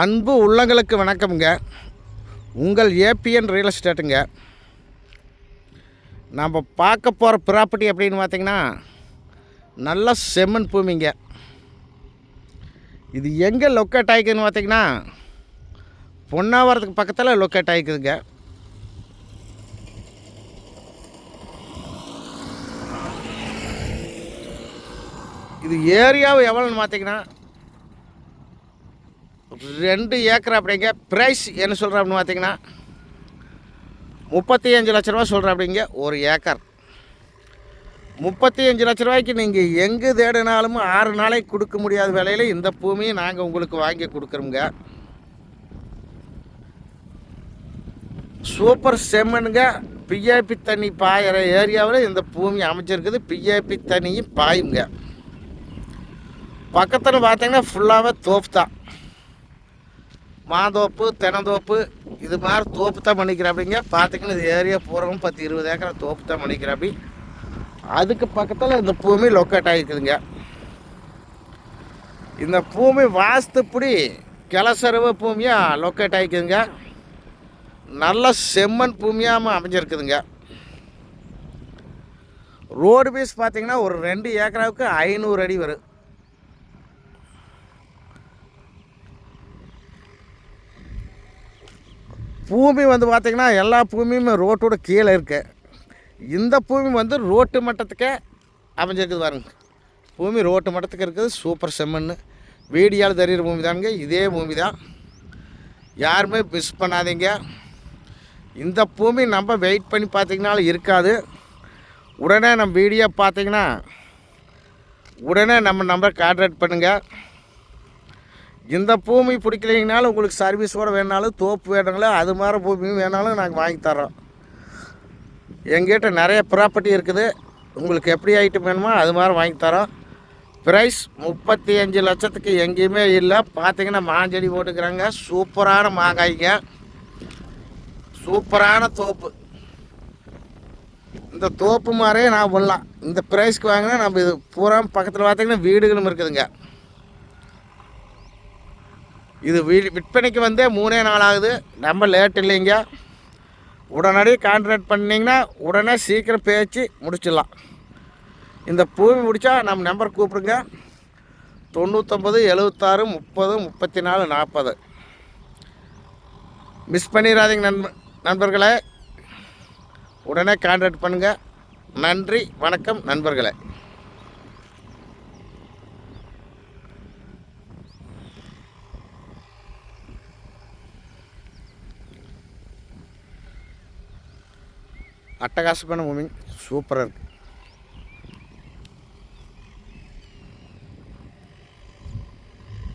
அன்பு உள்ளங்களுக்கு வணக்கம்ங்க. உங்கள் ஏபிஎன் ரியல் எஸ்டேட்டுங்க. நம்ம பார்க்க போகிற ப்ராப்பர்ட்டி அப்படின்னு பார்த்திங்கன்னா நல்ல செம்மண் பூமிங்க. இது எங்கே லொக்கேட் ஆகிக்குதுன்னு பார்த்திங்கன்னா பொன்னாவரத்துக்கு பக்கத்தில் லொக்கேட் ஆகிக்குதுங்க இது ஏரியாவை எவ்வளோன்னு பார்த்திங்கன்னா ரெண்டு ஏக்கர் அப்படிங்க. ப்ரைஸ் என்ன சொல்கிறேன் அப்படின்னு பார்த்தீங்கன்னா முப்பத்தி அஞ்சு லட்ச ரூபா சொல்கிறேன் அப்படிங்க ஒரு ஏக்கர். முப்பத்தி அஞ்சு லட்ச ரூபாய்க்கு நீங்கள் எங்கே தேடினாலும் ஆறு நாளைக்கு கொடுக்க முடியாத விலையில் இந்த பூமியை நாங்கள் உங்களுக்கு வாங்கி கொடுக்குறோங்க சூப்பர் செம்மனுங்க பிஏபி தண்ணி பாயிற ஏரியாவில் இந்த பூமி அமைச்சிருக்குது பிஏபி தண்ணியும் பாயுங்க. பக்கத்தில் பார்த்தீங்கன்னா ஃபுல்லாகவே தோப்பு தான். மாந்தோப்பு தெனந்தோப்பு இது மாதிரி தோப்பு தான் பண்ணிக்கிறாப்பிங்க. பார்த்திங்கன்னா இது ஏரியா பூராவும் பத்து இருபது ஏக்கரை தோப்பு தான் பண்ணிக்கிறாப்பி. அதுக்கு பக்கத்தில் இந்த பூமி லொக்கேட் ஆகிக்குதுங்க இந்த பூமி வாஸ்துப்படி கிளசருவ பூமியாக லொக்கேட் ஆகிக்குதுங்க நல்ல செம்மண் பூமியாக அமைஞ்சிருக்குதுங்க. ரோடு பீஸ் பார்த்திங்கன்னா ஒரு ரெண்டு ஏக்கராவுக்கு ஐநூறு அடி வரும். பூமி வந்து பார்த்திங்கன்னா எல்லா பூமியுமே ரோட்டோட கீழே இருக்கு. இந்த பூமி வந்து ரோட்டு மட்டத்துக்கே அமைஞ்சிருக்குது பாருங்க. பூமி ரோட்டு மட்டத்துக்கு இருக்குது சூப்பர் செம்மண்ணு. வீடியோவில் தெரிகிற பூமி தானுங்க இதே பூமி தான். யாருமே மிஸ் பண்ணாதீங்க. இந்த பூமி நம்ம வெயிட் பண்ணி பார்த்திங்கனாலும் இருக்காது. உடனே நம்ம வீடியோ பார்த்திங்கன்னா உடனே நம்ம நம்பரை கான்டாக்ட் பண்ணுங்கள் இந்த பூமி பிடிக்கலைங்கனாலும் உங்களுக்கு சர்வீஸோடு வேணாலும் தோப்பு வேணுங்களோ அது மாதிரி பூமி வேணாலும் நாங்கள் வாங்கி தரோம் எங்கிட்ட நிறைய ப்ராப்பர்ட்டி இருக்குது. உங்களுக்கு எப்படி ஐட்டம் வேணுமோ அது மாதிரி வாங்கி தரோம் ப்ரைஸ் முப்பத்தி அஞ்சு லட்சத்துக்கு எங்கேயுமே இல்லை. பார்த்தீங்கன்னா மாஞ்செடி போட்டுக்கிறாங்க. சூப்பரான மாங்காய்ங்க. சூப்பரான தோப்பு. இந்த தோப்பு மாதிரியே நான் பண்ணலாம் இந்த ப்ரைஸ்க்கு வாங்கினா நம்ம இது பூரா பக்கத்தில் பார்த்தீங்கன்னா வீடுகளும் இருக்குதுங்க. இது வீடு விற்பனைக்கு வந்தே மூணே நாள் ஆகுது நம்ம லேட் இல்லைங்க. உடனடி கான்ட்ராக்ட் பண்ணிங்கன்னா உடனே சீக்கிரம் பேச்சு முடிச்சிடலாம். இந்த பூமி முடித்தா நம்ம நம்பர் கூப்பிடுங்க. தொண்ணூற்றொம்பது எழுபத்தாறு முப்பது முப்பத்தி நாலு நாற்பது மிஸ் பண்ணிடாதீங்க நண்ப நண்பர்களே. உடனே கான்டாக்ட் பண்ணுங்கள் நன்றி வணக்கம் நண்பர்களே. அட்டகாசமான மூவிங். சூப்பராக இருக்குது